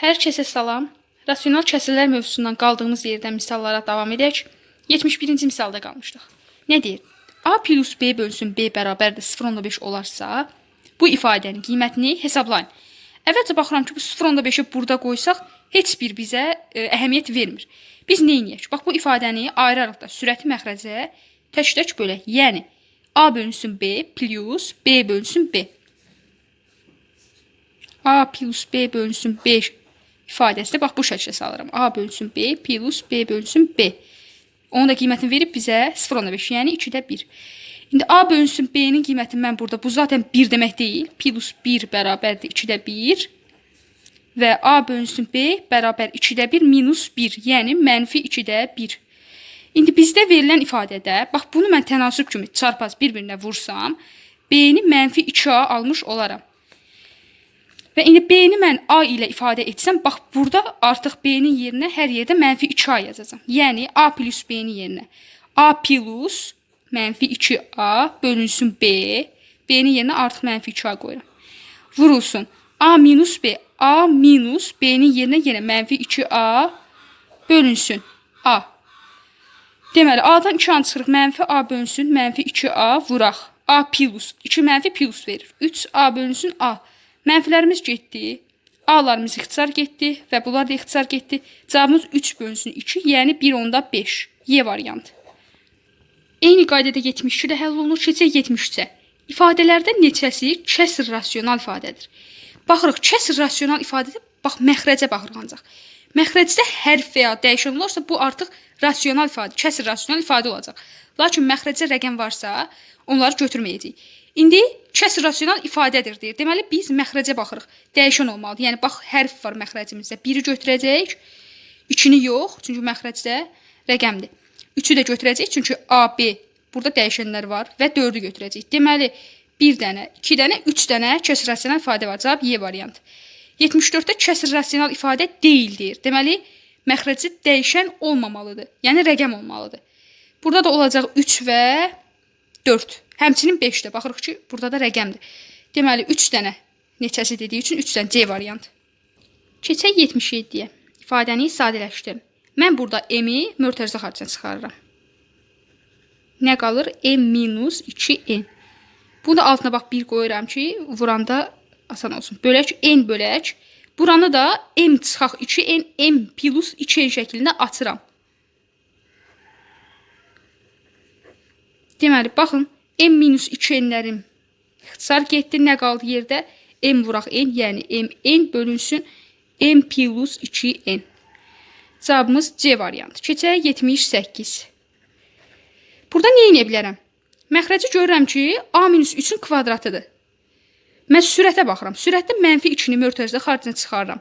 Hər kəsə salam. Rasional kəsrlər mövzusundan qaldığımız yerdən misallara davam edək. 71-ci misalda qalmışdıq. Nə deyir? A B bölünsün B bərabərdir 0.5 olarsa, bu ifadənin qiymətini hesablayın. Əvvəlcə baxıram ki, bu 0.5-i burada qoysaq heç bir bizə e, əhəmiyyət vermir. Biz nə edək? Bax bu ifadəni ayıraraq da sürəti məxrəcə tək-tək bölək. Yəni A bölünsün B B bölünsün B. A B bölünsün B ifadəsini bax bu şəkildə salıram. A bölünsün B plus B bölünsün B. Onun da qiymətini verib bizə 0.5, yəni 2-də 1. İndi A bölünsün B-nin qiymətini mən burada, bu zaten 1 demək deyil. Plus 1 bərabərdir 2-də 1. Və A bölünsün B bərabər 2-də 1 minus 1, yəni mənfi 2-də 1. İndi bizdə verilən ifadədə, bax bunu mən tənasüb kimi çarpaz bir-birinə vursam, B-ni mənfi 2A almış olaram. Və B-ni mən A ilə ifadə etsəm, bax burada artıq B-nin yerinə hər yerdə mənfi 2A yazacağam. Yəni A plus B-nin yerinə A plus mənfi 2A bölünsün B. B-nin yerinə artıq mənfi 2A qoyuram. Vurulsun. A minus B. A minus B-nin yerinə yenə mənfi 2A bölünsün. A. Deməli, A-dan 2 an çıxırıq. Mənfi A bölünsün, mənfi 2A vuraq. A plus. 2 mənfi plus verir. 3A bölünsün A. Mənfilərimiz getdi. A-larımız ixtisar getdi və bunlar da ixtisar getdi. Cavabımız 3 bölünsün 2, yəni 1 onda 5. Y variantı. Eyni qaydada 72-də həll olunur, keçək 73-ə. İfadələrdə neçəsi kəsr rasional ifadədir? Baxırıq, kəsr rasional ifadədə bax məxrəcə baxırıq ancaq. Məxrəcdə hərf və ya dəyişən olursa, bu artıq rasional ifadə, kəsr rasional ifadə olacaq. Lakin məxrəcdə rəqəm varsa, onları götürməyəcəyik. İndi kəsr rasional ifadədir deyir. Deməli biz məxrəcə baxırıq. Dəyişən olmalıdır. Yəni bax hərf var məxrəcimizdə. 1-i götürəcəyik. 2-ni yox, çünki məxrəcdə rəqəmdir. 3-ü də götürəcəyik, çünki A, B burada dəyişənlər var və 4-ü götürəcəyik. Deməli 1 dənə, 2 dənə, 3 dənə kəsr rasional ifadə var. Cavab Y variantı. 74-də kəsr rasional ifadə deyildir. Deməli məxrəci dəyişən olmamalıdır. Yəni rəqəm olmalıdır. Burada da olacaq 3 və 4. Həmçinin 5 də. Baxırıq ki, burada da rəqəmdir. Deməli 3 dənə neçəsi dediyi üçün 3 dənə C variantı. Keçək 77-yə. İfadəni sadələşdirin. Mən burada m-i mötərizə xaricə çıxarıram. Nə qalır? m minus 2n. Bunu altına bax 1 qoyuram ki, vuranda asan olsun. Bölək n bölək. Buranı da m çıxaq 2n, m plus 2n şəklində açıram. Deməli, baxın, m minus 2n'lərim ixtisar getdi. Nə qaldı yerdə? m vuraq n, yəni m n bölünsün m plus 2n. Cavabımız C variantı. Keçək 78. Burada nə edə bilərəm? Məxrəci görürəm ki, A-3-ün kvadratıdır. Mən sürətə baxıram. Sürətdə mənfi 2-ni mötərizə xaricinə çıxarıram.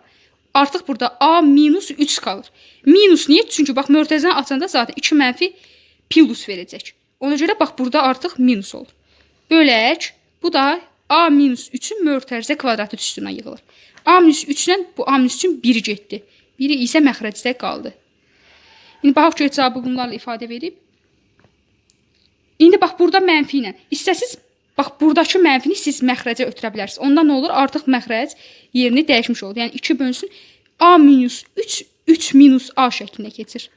Artıq burada A-3 qalır. Minus niyə? Çünki bax mötərizəni açanda zaten 2 mənfi plus verəcək. Ona görə bax burada artıq minus olur. Bölək. Bu da A-3-ün mötərizə kvadratı üstünə yığılır. A-3-lə bu A-3-ün 1 getdi. Biri isə məxrəcdə qaldı. İndi baxaq ki, cavabı bunlarla ifadə verib. İndi bax burada mənfi ilə. İstəsiz bax buradakı mənfini siz məxrəcə ötürə bilərsiniz. Onda nə olur? Artıq məxrəc yerini dəyişmiş olur. Yəni 2 bölünsün A minus 3, 3 minus A şəklində keçir.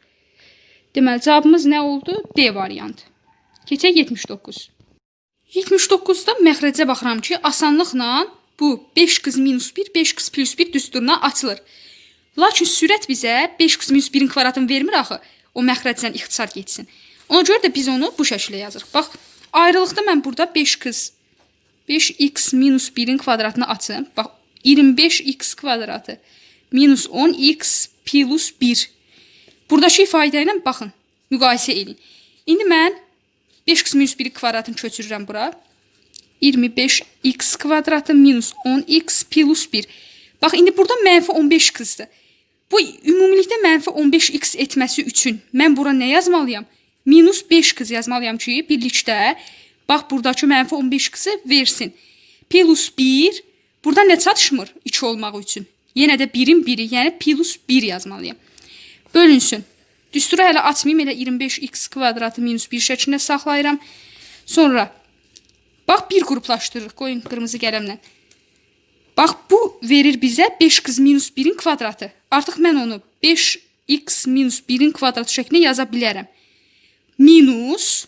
Deməli cavabımız nə oldu? D variantı. Keçək 79. 79-da məxrəcə baxıram ki, asanlıqla bu 5 qız minus 1, 5 qız plus 1 düsturuna açılır. Lakin sürət bizə 5 qız minus 1-in kvadratını vermir axı. O məxrəcdən ixtisar getsin. Ona görə də biz onu bu şəkildə yazırıq. Bax, ayrılıqda mən burada 5 qız 5x minus 1-in kvadratını açım. Bax, 25x kvadratı minus 10x plus 1. Buradakı ifadə ilə baxın, müqayisə edin. İndi mən 5x minus 1 kvadratını köçürürəm bura. 25x kvadratı minus 10x plus 1. Bax, indi burada mənfi 15 qızdır. Bu ümumilikdə mənfi 15x etməsi üçün mən bura nə yazmalıyam? Minus 5 qız yazmalıyam ki, birlikdə bax buradakı mənfi 15 qızı versin. Plus 1 burada nə çatışmır 2 olmaq üçün? Yenə də 1-in 1-i, yəni plus 1 yazmalıyam. Bölünsün. Düsturu hələ açmayım, elə 25x kvadratı minus 1 şəklində saxlayıram. Sonra bax bir qruplaşdırırıq. Qoyun qırmızı qələmlə. Bax bu verir bizə 5x minus 1-in kvadratı. Artıq mən onu 5x minus 1-in kvadratı şəklində yaza bilərəm. Minus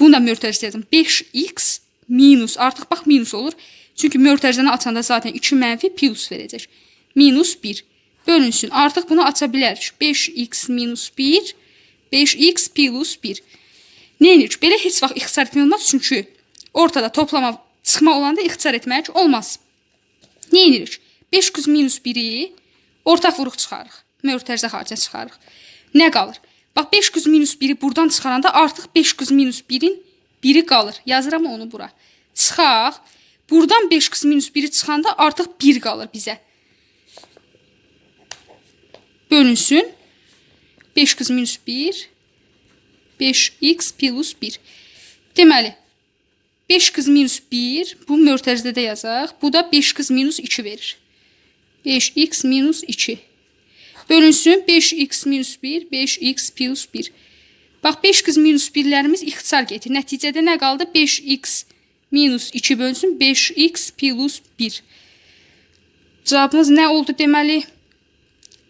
bunu da mötərizə yazım. 5x minus artıq bax minus olur. Çünki mötərizəni açanda zaten 2 mənfi plus verəcək. Minus 1 bölünsün. Artıq bunu aça bilərik. 5x minus 1 5x plus 1. Nə edirik? Belə heç vaxt ixtisar etmək olmaz çünki ortada toplama çıxma olanda ixtisar etmək olmaz. Nə edirik? 500 minus 1-i ortaq vuruq çıxarırıq. Mötərizə xaricə çıxarırıq. Nə qalır? Bax 500 minus 1-i buradan çıxaranda artıq 500 minus 1-in 1-i qalır. Yazıram onu bura. Çıxaq. Buradan 500 minus 1-i çıxanda artıq 1 qalır bizə. Bölünsün. 500 minus 1 5x plus 1. Deməli 5x minus 1 bu mötərizədə yazaq. Bu da 5x minus 2 verir. 5x minus 2. Bölünsün 5x minus 1 5x plus 1. Bax 5x minus 1-lərimiz ixtisar getir. Nəticədə nə qaldı? 5x minus 2 bölünsün 5x plus 1. Cavabımız nə oldu deməli?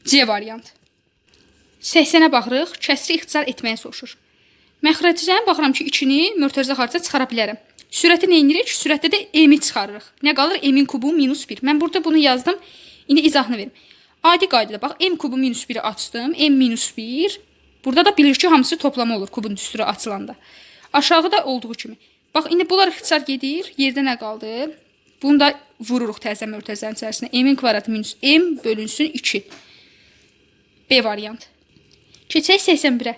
C variantı. 80-ə baxırıq, kəsri ixtisar etməyə soruşur. Məxrəcdən baxıram ki, 2-ni mötərizə xaricə çıxara bilərəm. Sürəti nə edirik? Sürətdə də m-i çıxarırıq. Nə qalır? m-in kubu minus 1. Mən burada bunu yazdım. İndi izahını verim. Adi qaydada bax, m kubu minus 1-i açdım. m minus 1. Burada da bilir ki, hamısı toplama olur kubun düsturu açılanda. Aşağıda olduğu kimi. Bax, indi bunlar ixtisar gedir. Yerdə nə qaldı? Bunu da vururuq təzə mötərizənin içərisinə. m-in kvadratı minus m bölünsün 2. B variantı. Keçək 81-ə.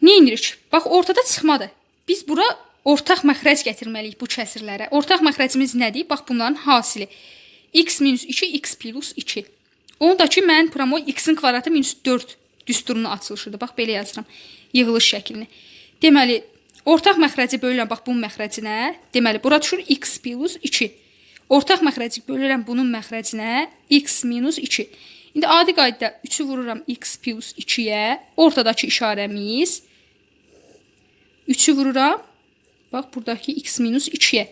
Nə edirik? Bax, ortada çıxmadır. Biz bura ortaq məxrəc gətirməliyik bu kəsirlərə. Ortaq məxrəcimiz nədir? Bax, bunların hasili. x minus 2, x plus 2. Onu da ki, mən promoy x-in kvadratı minus 4 düsturunun açılışıdır. Bax, belə yazıram. Yığılış şəklini. Deməli, ortaq məxrəci bölürəm, bax, bunun məxrəcinə. Deməli, bura düşür x plus 2. Ortaq məxrəci bölürəm bunun məxrəcinə x minus 2. İndi adi qaydada 3-ü vururam x plus 2-yə. Ortadakı işarəmiz 3-ü vururam. Bax, buradakı x minus 2-yə.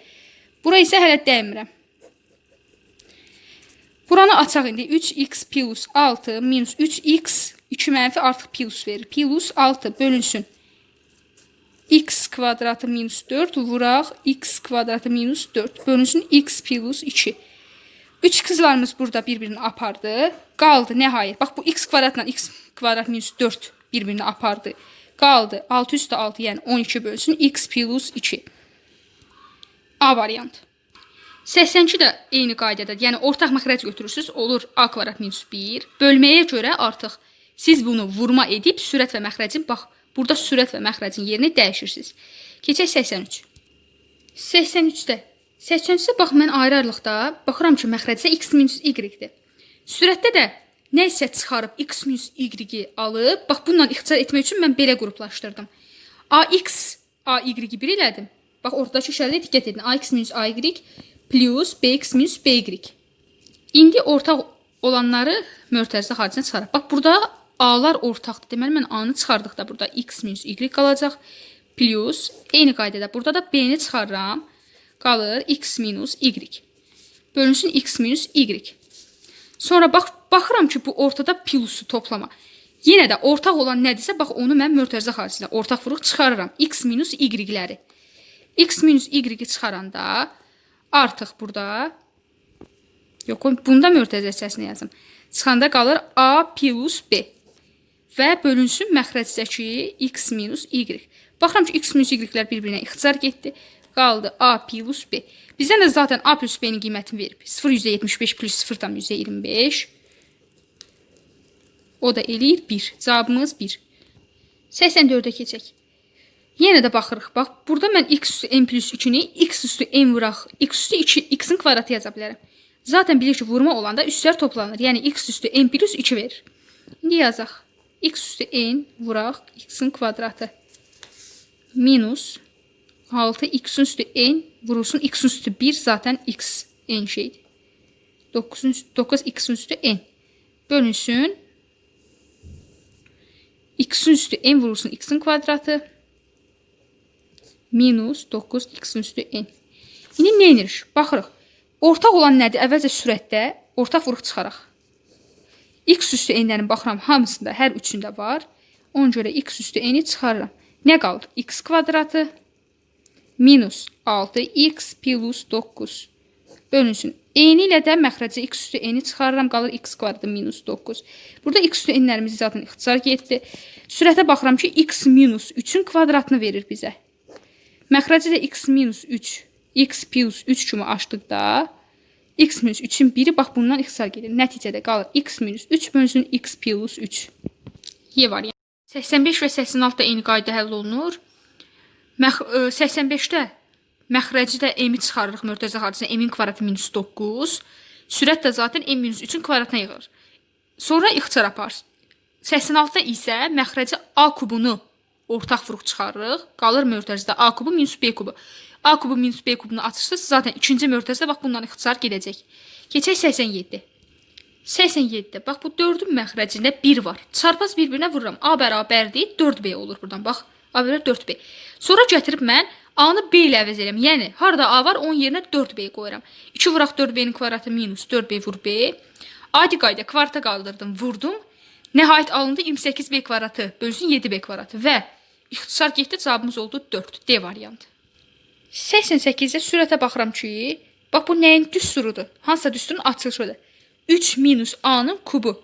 Bura isə hələ dəymirəm. Buranı açaq indi. 3x plus 6 minus 3x 2 mənfi artıq plus verir. Plus 6 bölünsün. x kvadratı minus 4 vuraq x kvadratı minus 4 bölünsün x plus 2. Üç kızlarımız burada bir-birini apardı. Qaldı nəhayət. Bax bu x kvadratla x kvadrat minus 4 bir-birini apardı. Qaldı 6 üstə 6 yəni 12 bölsün x plus 2. A variant. 82 də eyni qaydadadır. Yəni ortaq məxrəc götürürsüz, olur a kvadrat minus 1. Bölməyə görə artıq siz bunu vurma edib sürət və məxrəcin bax burada sürət və məxrəcin yerini dəyişirsiniz. Keçək 83. 83-də 83-də bax mən ayrı-ayrılıqda baxıram ki, məxrəcdə x y-dir. Sürətdə də nə isə çıxarıb x y-i alıb, bax bununla ixtisar etmək üçün mən belə qruplaşdırdım. ax, ay-i bir elədim. Bax ortadakı işarəyə diqqət edin. ax ay plus bx by. İndi ortaq olanları mötərizə xaricinə çıxaraq. Bax burada a-lar ortaqdır. Deməli mən a-nı çıxardıqda burada x y qalacaq. Plus eyni qaydada burada da b-ni çıxarıram qalır x minus y. Bölünsün x minus y. Sonra bax baxıram ki, bu ortada plusu toplama. Yenə də ortaq olan nədirsə, bax onu mən mötərizə xaricində ortaq vuruq çıxarıram. x minus y-ləri. x minus y-i çıxaranda artıq burada yox, bunda mötərizə hissəsini yazım. Çıxanda qalır a plus b və bölünsün məxrəcdəki x minus y. Baxıram ki, x minus y-lər bir-birinə ixtisar getdi qaldı A plus B. Bizdən də zaten A plus B-nin qiymətini verib. 0,75 plus 0,25. O da eləyir 1. Cavabımız 1. 84-ə keçək. Yenə də baxırıq. Bax, burada mən x üstü n plus 2-ni x üstü n vuraq. x üstü 2, x-in kvadratı yaza bilərəm. Zaten bilir ki, vurma olanda üstlər toplanır. Yəni x üstü n plus 2 verir. İndi yazaq. x üstü n vuraq x-in kvadratı minus 6 x üstü n vurulsun x üstü 1 zaten x n şeydir. 9, 9 x üstü n bölünsün. x üstü n vurulsun x'in kvadratı minus 9 x üstü n. İndi nə edirik? Baxırıq. Ortaq olan nədir? Əvvəlcə sürətdə ortaq vuruq çıxaraq. x üstü n-lərin baxıram hamısında, hər üçündə var. Ona görə x üstü n-i çıxarıram. Nə qalır? x kvadratı minus 6x plus 9 bölünsün. N ilə də məxrəcə x üstü n-i çıxarıram, qalır x kvadratı minus 9. Burada x üstü n-lərimiz zaten ixtisar getdi. Sürətə baxıram ki, x minus 3-ün kvadratını verir bizə. Məxrəci də x minus 3, x plus 3 kimi açdıqda x minus 3-ün biri bax bundan ixtisar gedir. Nəticədə qalır x minus 3 bölünsün x plus 3. Y variantı. 85 və 86 da eyni qayda həll olunur. Məx ə, 85-də məxrəci də m-i çıxarırıq mörtəzə xaricinə m-in kvadratı minus 9. Sürət də zaten m minus 3-ün kvadratına yığılır. Sonra ixtisar aparır. 86-da isə məxrəci a kubunu ortaq vuruq çıxarırıq. Qalır mörtəzədə a kubu minus b kubu. a kubu minus b kubunu atışsız zaten ikinci mörtəzədə bax bundan ixtisar gedəcək. Keçək 87. 87-də bax bu 4-ün məxrəcində 1 var. Çarpaz bir-birinə vururam. A bərabərdir 4b olur buradan. Bax A bərabər 4b. Sonra gətirib mən A-nı B ilə əvəz edirəm. Yəni harda A var onun yerinə 4b qoyuram. 2 vuraq 4b-nin kvadratı minus 4b vur b. Adi qayda kvarta qaldırdım, vurdum. Nəhayət alındı 28b kvadratı bölünsün 7b kvadratı və ixtisar getdi cavabımız oldu 4. D variantı. 88-də sürətə baxıram ki, bax bu nəyin düsturudur? Hansısa düsturun açılışıdır. 3 minus a-nın kubu.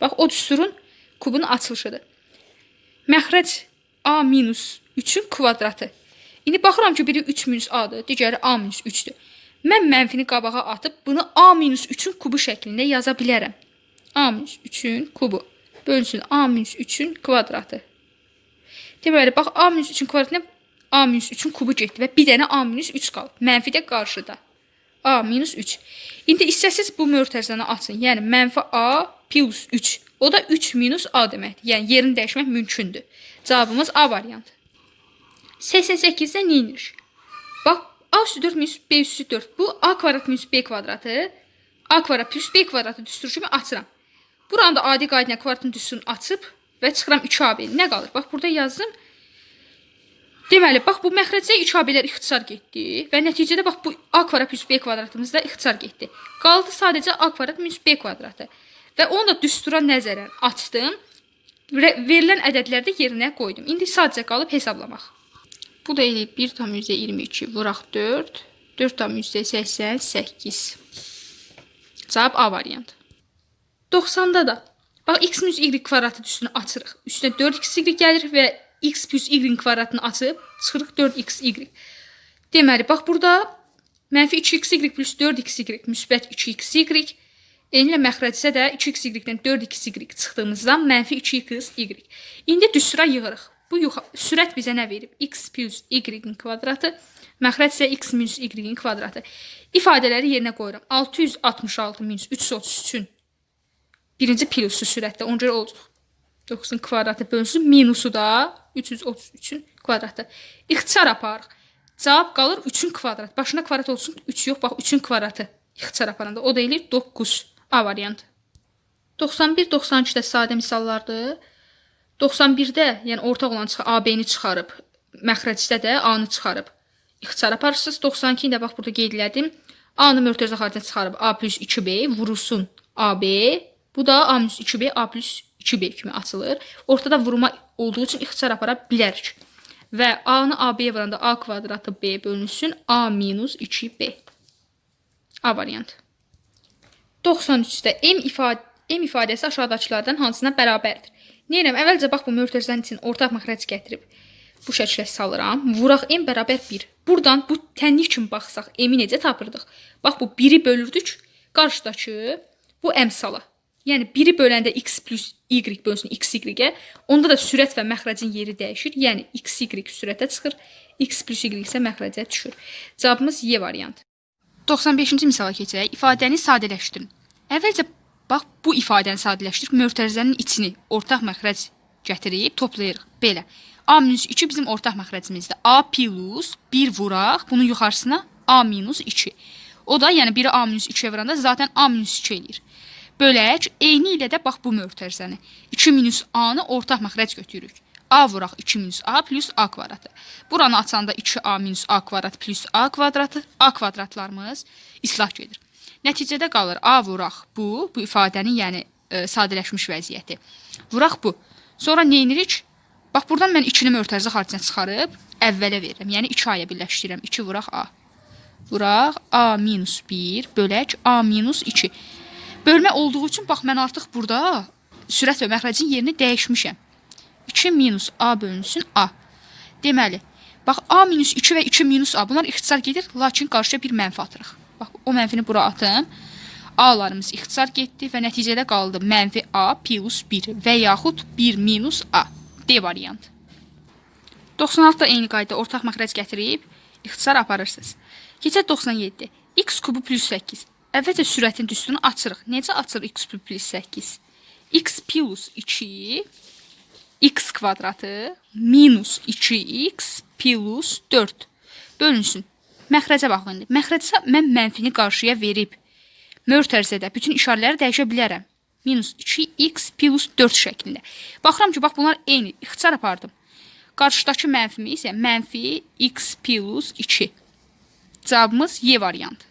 Bax o düsturun kubunun açılışıdır. Məxrəc a minus 3-ün kvadratı. İndi baxıram ki, biri 3 minus a-dır, a minus 3-dür. Mən mənfini qabağa atıb bunu a minus 3-ün kubu şəklində yaza bilərəm. a minus 3-ün kubu bölünsün a minus 3-ün kvadratı. Deməli, bax a minus 3-ün kvadratına a minus 3-ün kubu getdi və bir dənə a minus 3 qalıb. Mənfi də qarşıda. a minus 3. İndi istəsiz bu mötərizəni açın. Yəni mənfi a plus 3. O da 3 minus a deməkdir. Yəni yerini dəyişmək mümkündür. Cavabımız A variantı. 88-də nə edirik? Bax, a üstü 4 minus b üstü 4. Bu a kvadrat minus b kvadratı. a kvadrat plus b kvadratı düsturu kimi açıram. Buranı da adi qayda ilə kvadratın düsturunu açıb və çıxıram 2ab. Nə qalır? Bax, burada yazdım. Deməli, bax bu məxrəcə 2ab-lər ixtisar getdi və nəticədə bax bu a kvadrat plus b kvadratımızda ixtisar getdi. Qaldı sadəcə a kvadrat minus b kvadratı. Və onu da düstura nəzərən açdım. Verilən ədədləri də yerinə qoydum. İndi sadəcə qalıb hesablamaq. Bu da eləyib 1,22 vuraq 4. 4,88. Cavab A variantı. 90-da da bax x y kvadratı üstünü açırıq. Üstünə 4xy gəlir və x y kvadratını açıb çıxırıq 4xy. Deməli, bax burada mənfi 2xy plus 4xy müsbət 2xy N ilə məxrəcsə də 2xy-dən 4xy çıxdığımızdan mənfi 2xy. İndi düstura yığırıq. Bu yuxa sürət bizə nə verib? x plus y-in kvadratı, məxrəc isə x minus y-in kvadratı. İfadələri yerinə qoyuram. 666 minus 333-ün birinci plusu sürətdə. Ona görə olacaq. 9-un kvadratı bölünsün minusu da 333-ün kvadratı. İxtisar aparırıq. Cavab qalır 3-ün kvadratı. Başına kvadrat olsun 3 yox, bax 3-ün kvadratı. İxtisar aparanda o da eləyir 9. A variantı. 91-92 də sadə misallardır. 91-də, yəni ortaq olan çıx AB-ni çıxarıb, məxrəcdə də A-nı çıxarıb. İxtisar aparırsınız. 92-ni də bax burada qeyd elədim. A-nı mörtəzə xaricinə çıxarıb A plus 2B vurulsun AB. Bu da A minus 2B A plus 2B kimi açılır. Ortada vurma olduğu üçün ixtisar apara bilərik. Və A-nı AB-yə vuranda A kvadratı B bölünsün A minus 2B. A variantı. 93-də m ifadə m ifadəsi aşağıdakılardan hansına bərabərdir? Nəyirəm? Əvvəlcə bax bu mötərizənin için ortaq məxrəc gətirib bu şəklə salıram. Vuraq m bərabər 1. Buradan bu tənlik kimi baxsaq m-i necə tapırdıq? Bax bu 1-i bölürdük qarşıdakı bu əmsala. Yəni 1-i böləndə x plus y bölünsün xy-ə, onda da sürət və məxrəcin yeri dəyişir. Yəni xy sürətə çıxır, x plus y isə məxrəcə düşür. Cavabımız Y variantı. 95-ci misala keçək. İfadəni sadələşdirin. Əvvəlcə bax bu ifadəni sadələşdirib mötərizənin içini ortaq məxrəc gətirib toplayırıq. Belə. A minus 2 bizim ortaq məxrəcimizdir. A plus 1 vuraq, bunun yuxarısına A minus 2. O da yəni biri A minus 2-yə vuranda zaten A minus 2 eləyir. Bölək, eyni ilə də bax bu mötərizəni. 2 minus A-nı ortaq məxrəc götürürük. A vuraq 2 minus A plus A kvadratı. Buranı açanda 2A minus A kvadrat plus A kvadratı. A kvadratlarımız islah gedir. Nəticədə qalır A vuraq bu, bu ifadənin yəni e, sadələşmiş vəziyyəti. Vuraq bu. Sonra nə edirik? Bax buradan mən 2-ni mötərizə xaricinə çıxarıb əvvələ verirəm. Yəni 2A-ya birləşdirirəm. 2 vuraq A. Vuraq A minus 1 bölək A minus 2. Bölmə olduğu üçün bax mən artıq burada sürət və məxrəcin yerini dəyişmişəm. 2 minus A bölünsün A. Deməli, bax A minus 2 və 2 minus A bunlar ixtisar gedir, lakin qarşıya bir mənfi atırıq. Bax o mənfini bura atım. A-larımız ixtisar getdi və nəticədə qaldı mənfi A plus 1 və yaxud 1 minus A. D variantı. 96 da eyni qayda ortaq məxrəc gətirib ixtisar aparırsınız. Keçək 97. x kubu plus 8. Əvvəlcə sürətin düstunu açırıq. Necə açır x kubu plus 8? x plus 2 x kvadratı minus 2x plus 4 bölünsün. Məxrəcə baxın indi. Məxrəcə mən mənfini qarşıya verib mötərizədə bütün işarələri dəyişə bilərəm. Minus 2x plus 4 şəklində. Baxıram ki, bax bunlar eyni. İxtisar apardım. Qarşıdakı mənfimi isə mənfi x plus 2. Cavabımız Y variantı.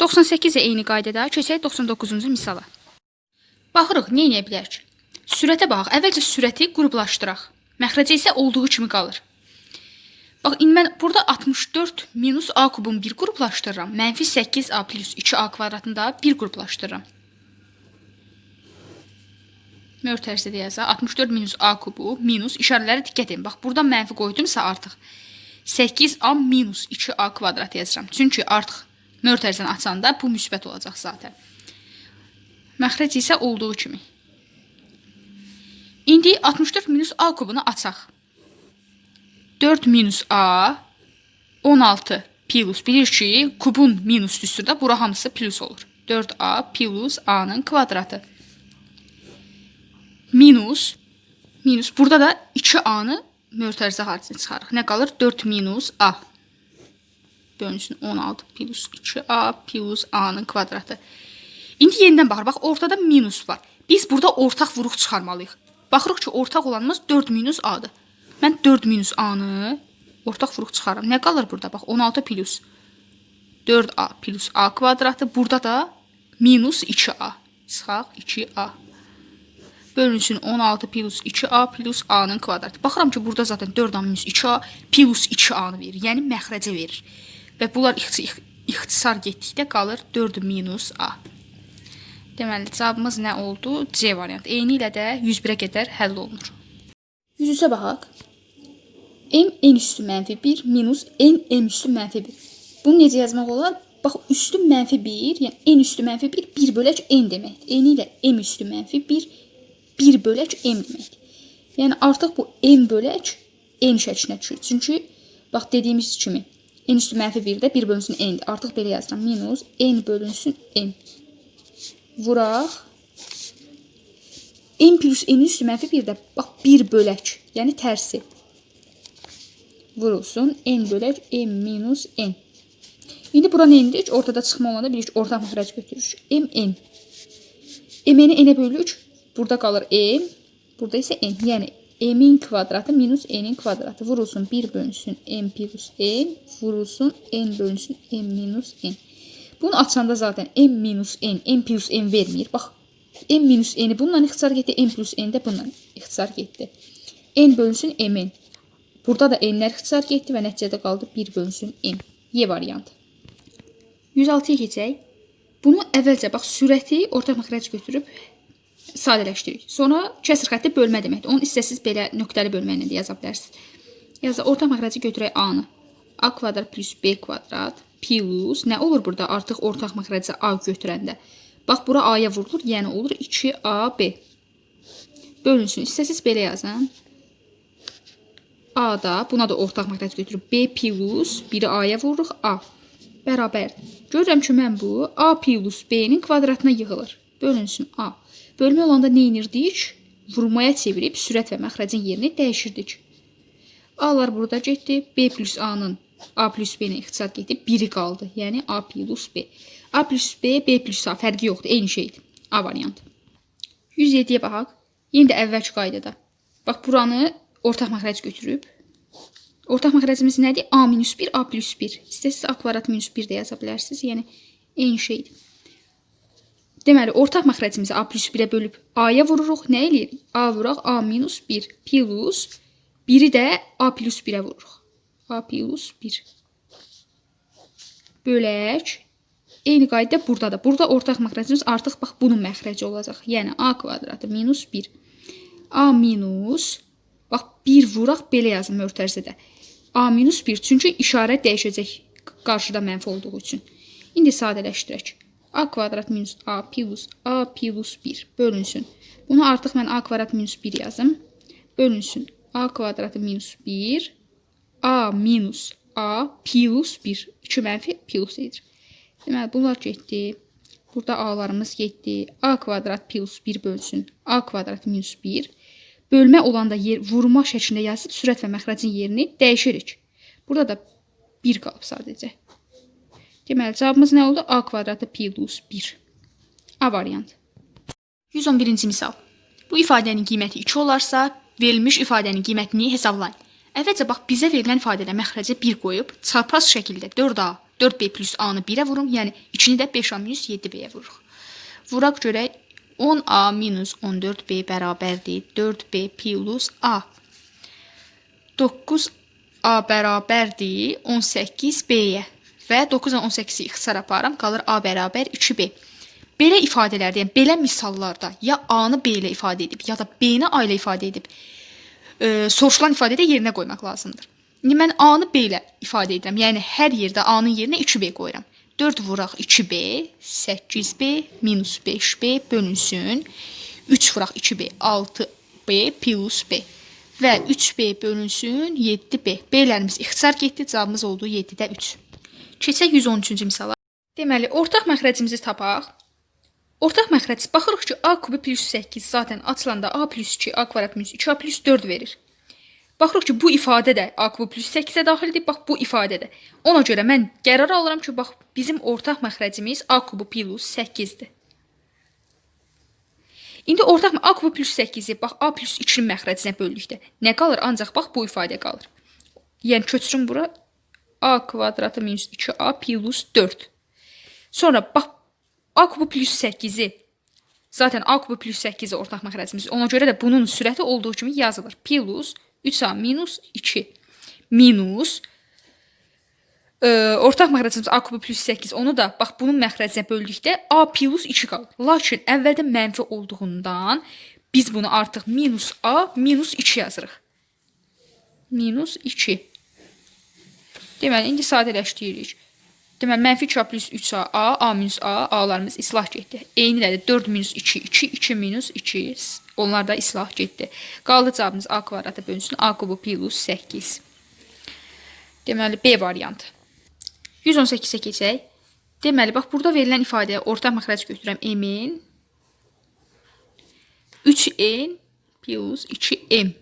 98 də eyni qaydada keçək 99-cu misala. Baxırıq, nə edə bilərik? Sürətə baxaq. Əvvəlcə sürəti qruplaşdıraq. Məxrəcə isə olduğu kimi qalır. Bax, indi mən burada 64 minus a kubun bir qruplaşdırıram. Mənfi 8a plus 2a kvadratında bir qruplaşdırıram. Mötərizədə yazaq. 64 minus a kubu minus işarələrə diqqət edin. Bax, burada mənfi qoydumsa artıq 8a minus 2a kvadrat yazıram. Çünki artıq mötərizəni açanda bu müsbət olacaq zaten. Məxrəc isə olduğu kimi. İndi 64 minus a kubunu açaq. 4 minus a 16 plus bilir ki kubun minus üstündə bura hamısı plus olur. 4a plus a'nın kvadratı. Minus minus burada da 2a'nı mötərizə xaricinə çıxarıq. Nə qalır? 4 minus a bölünsün 16 plus 2a plus a'nın kvadratı. İndi yenidən baxır. Bax ortada minus var. Biz burada ortaq vuruq çıxarmalıyıq. Baxırıq ki, ortaq olanımız 4 minus a-dır. Mən 4 minus a-nı ortaq vuruq çıxarıram. Nə qalır burada? Bax 16 plus 4a plus a kvadratı. Burada da minus 2a. Çıxaq 2a. Bölünsün 16 plus 2a plus a-nın kvadratı. Baxıram ki, burada zaten 4a minus 2a plus 2a-nı verir. Yəni məxrəcə verir. Və bunlar ixti- ixtisar getdikdə qalır 4 minus a. Deməli, cavabımız nə oldu? C variantı. Eyni ilə də 101-ə qədər həll olunur. 103-ə baxaq. M n üstü mənfi 1 minus n m üstü mənfi 1. Bunu necə yazmaq olar? Bax, üstü mənfi 1, yəni n üstü mənfi 1, 1 bölək n deməkdir. N ilə m üstü mənfi 1, 1 bölək m deməkdir. Yəni artıq bu m bölək n şəklinə düşür. Çünki bax dediyimiz kimi n üstü mənfi 1-də 1 bölünsün n-dir. Artıq belə yazıram. Minus n bölünsün n. Vuraq. n plus n üstü mənfi 1-də bax 1 bölək, yəni tərsi. Vurulsun n bölək m minus n. İndi bura indirik? Ortada çıxma olanda bilirik ki, ortaq məxrəc götürürük. m n. m-ni n-ə bölürük. Burada qalır m. Burada isə n. Yəni m-in kvadratı minus n-in kvadratı. Vurulsun 1 bölünsün m plus n. Vurulsun n bölünsün m minus n. Bunu açanda zaten m minus n, m plus n vermir. Bax, m minus n-i bununla ixtisar getdi, m plus n də bununla ixtisar getdi. n bölünsün m-in. Burada da n-lər ixtisar getdi və nəticədə qaldı 1 bölünsün n. Y variantı. 106-ya keçək. Bunu əvvəlcə bax sürəti ortaq məxrəc götürüb sadələşdiririk. Sonra kəsr xətti bölmə deməkdir. Onu istəsiz belə nöqtəli bölmə ilə də yaza bilərsiniz. Yazı ortaq məxrəci götürək a-nı. a kvadrat plus b kvadrat plus nə olur burada artıq ortaq məxrəcə a götürəndə? Bax bura a-ya vurulur, yəni olur 2ab. Bölünsün. İstəsiz belə yazın. A da buna da ortaq məxrəc götürüb b plus 1-i a-ya vururuq a bərabər. Görürəm ki, mən bu a plus b-nin kvadratına yığılır. Bölünsün a. Bölmə olanda nə edirdik? Vurmaya çevirib sürət və məxrəcin yerini dəyişirdik. A-lar burada getdi. B plus A-nın A plus B-nə ixtisar getdi. Biri qaldı. Yəni A plus B. A plus B, B plus A fərqi yoxdur. Eyni şeydir. A variantı. 107-yə baxaq. Yenə də əvvəlki qaydada. Bax buranı ortaq məxrəc götürüb ortaq məxrəcimiz nədir? A minus 1, A plus 1. İstəsəz A kvadrat minus 1 də yaza bilərsiniz. Yəni eyni şeydir. Deməli, ortaq məxrəcimizi A plus 1-ə bölüb A-ya vururuq. Nə eləyirik? A vuraq A minus 1 plus 1-i də A plus 1-ə vururuq. A plus 1. Bölək. Eyni qayda burada da. Burada ortaq məxrəcimiz artıq bax bunun məxrəci olacaq. Yəni A kvadratı minus 1. A minus bax 1 vuraq belə yazın mötərizədə. A minus 1 çünki işarə dəyişəcək qarşıda mənfi olduğu üçün. İndi sadələşdirək. A kvadrat minus A plus A plus 1 bölünsün. Bunu artıq mən A kvadrat minus 1 yazım. Bölünsün. A kvadratı minus 1 A minus A plus 1. 2 mənfi plus edir. Deməli, bunlar getdi. Burada A-larımız getdi. A kvadrat plus 1 bölsün. A kvadrat minus 1. Bölmə olanda yer, vurma şəklində yazıb sürət və məxrəcin yerini dəyişirik. Burada da 1 qalıb sadəcə. Deməli, cavabımız nə oldu? A kvadratı plus 1. A variantı. 111-ci misal. Bu ifadənin qiyməti 2 olarsa, verilmiş ifadənin qiymətini hesablayın. Əvvəlcə bax bizə verilən ifadədə məxrəcə 1 qoyub, çarpaz şəkildə 4A, 4B plus A-nı 1-ə vurum, yəni 2-ni də 5A minus 7B-yə vururuq. Vuraq görək 10A minus 14B bərabərdir 4B plus A. 9A bərabərdir 18B-yə və 9-a 18-i ixtisar aparam, qalır A bərabər 2B. Belə ifadələrdə, yəni belə misallarda ya A-nı B ilə ifadə edib, ya da B-ni A ilə ifadə edib, e, soruşulan ifadədə yerinə qoymaq lazımdır. İndi mən A-nı B ilə ifadə edirəm. Yəni hər yerdə A-nın yerinə 2B qoyuram. 4 vuraq 2B, 8B minus 5B bölünsün. 3 vuraq 2B, 6B plus B. Və 3B bölünsün 7B. B-lərimiz ixtisar getdi, cavabımız oldu 7-də 3. Keçək 113-cü misala. Deməli, ortaq məxrəcimizi tapaq. Ortaq məxrəc baxırıq ki, A kubu plus 8 zaten açılanda A plus 2, A kvadrat minus 2, A plus 4 verir. Baxırıq ki, bu ifadə də A kubu plus 8-ə daxildir, bax bu ifadə də. Ona görə mən qərar alıram ki, bax bizim ortaq məxrəcimiz A kubu plus 8-dir. İndi ortaq A kubu plus 8-i bax A plus 2-nin məxrəcinə böldükdə nə qalır? Ancaq bax bu ifadə qalır. Yəni köçürüm bura A kvadratı minus 2A plus 4. Sonra bax A kubu plus 8-i zaten A kubu plus 8-i ortaq məxrəcimiz. Ona görə də bunun sürəti olduğu kimi yazılır. Plus 3A minus 2 minus e, ortaq məxrəcimiz A kubu plus 8 onu da bax bunun məxrəcinə böldükdə A plus 2 qalır. Lakin əvvəldə mənfi olduğundan biz bunu artıq minus A minus 2 yazırıq. Minus 2. Deməli, indi sadələşdiririk. Deməli, mənfi 2A plus 3A, A, A minus A, A-larımız islah getdi. Eyni ilə də 4 minus 2, 2, 2 minus 2, onlar da islah getdi. Qaldı cavabımız A kvadratı bölünsün, A kubu plus 8. Deməli, B variantı. 118-ə keçək. Deməli, bax, burada verilən ifadəyə ortaq məxrəc götürürəm M-in. 3N plus 2M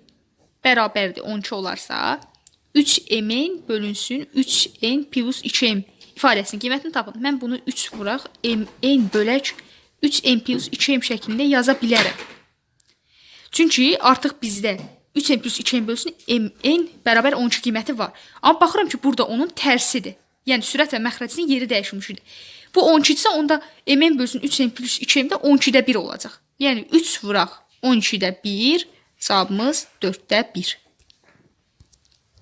bərabərdir 12 olarsa, 3M-in bölünsün 3N plus 2M ifadəsinin qiymətini tapın. Mən bunu 3 vuraq, MN bölək 3M plus 2M şəklində yaza bilərəm. Çünki artıq bizdə 3M plus 2M bölsün MN bərabər 12 qiyməti var. Amma baxıram ki, burada onun tərsidir. Yəni sürət və məxrəcinin yeri dəyişmişdir. Bu 12 isə onda MN bölsün 3M plus 2M də 12-də 1 olacaq. Yəni 3 vuraq 12-də 1, cavabımız 4-də 1.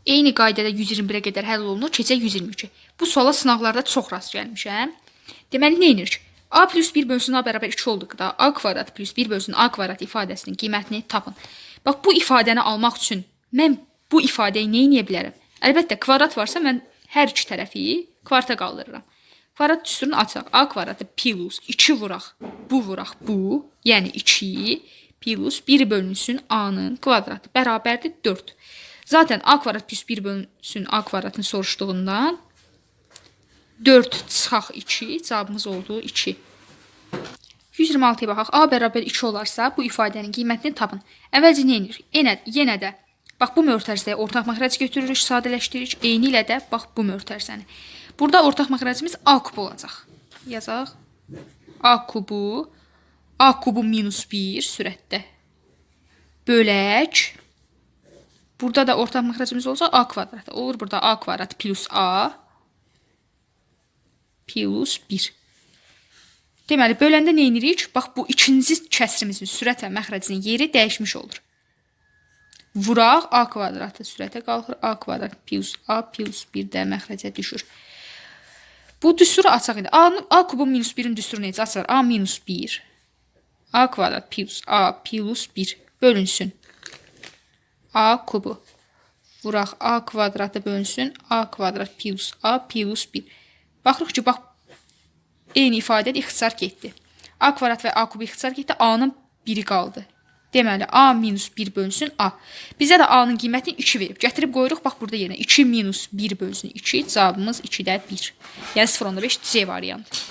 Eyni qaydada 121-ə qədər həll olunur. Keçək 122. Bu suala sınaqlarda çox rast gəlmişəm. Deməli, nə edirik? A plus 1 bölsün A bərabər 2 olduqda A kvadrat plus 1 bölsün A kvadrat ifadəsinin qiymətini tapın. Bax, bu ifadəni almaq üçün mən bu ifadəyi nə edə bilərəm? Əlbəttə, kvadrat varsa mən hər iki tərəfi kvarta qaldırıram. Kvadrat düsturunu açaq. A kvadratı plus 2 vuraq. Bu vuraq bu. Yəni 2 plus 1 bölünsün A-nın kvadratı bərabərdir 4. Zaten A kvadrat plus 1 bölünsün A kvadratını soruşduğundan 4 çıxaq 2, cavabımız oldu 2. 126-ya baxaq. A bərabər 2 olarsa bu ifadənin qiymətini tapın. Əvvəlcə nə edirik? Yenə, yenə də bax bu mötərizəyə ortaq məxrəc götürürük, sadələşdiririk. Eyni ilə də bax bu mötərizəni. Burada ortaq məxrəcimiz A kub olacaq. Yazaq. A kubu A kubu minus 1 sürətdə bölək Burada da ortaq məxrəcimiz olsa a kvadrat. Olur burada a kvadrat plus a plus 1. Deməli, böləndə nə edirik? Bax, bu ikinci kəsrimizin sürətlə məxrəcinin yeri dəyişmiş olur. Vuraq a kvadratı sürətə qalxır. a kvadrat plus a plus 1 də məxrəcə düşür. Bu düsturu açaq indi. A, a kubun minus 1-in düsturu necə açılır? a minus 1 a kvadrat plus a plus 1 bölünsün. a kubu. Vuraq a kvadratı bölünsün. a kvadrat plus a plus 1. Baxırıq ki, bax eyni ifadədə ixtisar getdi. A kvadrat və A kub ixtisar getdi. A-nın biri qaldı. Deməli, A minus 1 bölünsün A. Bizə də A-nın qiymətini 2 verib. Gətirib qoyuruq, bax burada yenə 2 minus 1 bölünsün 2. Cavabımız 2-də 1. Yəni 0.5 C variantı.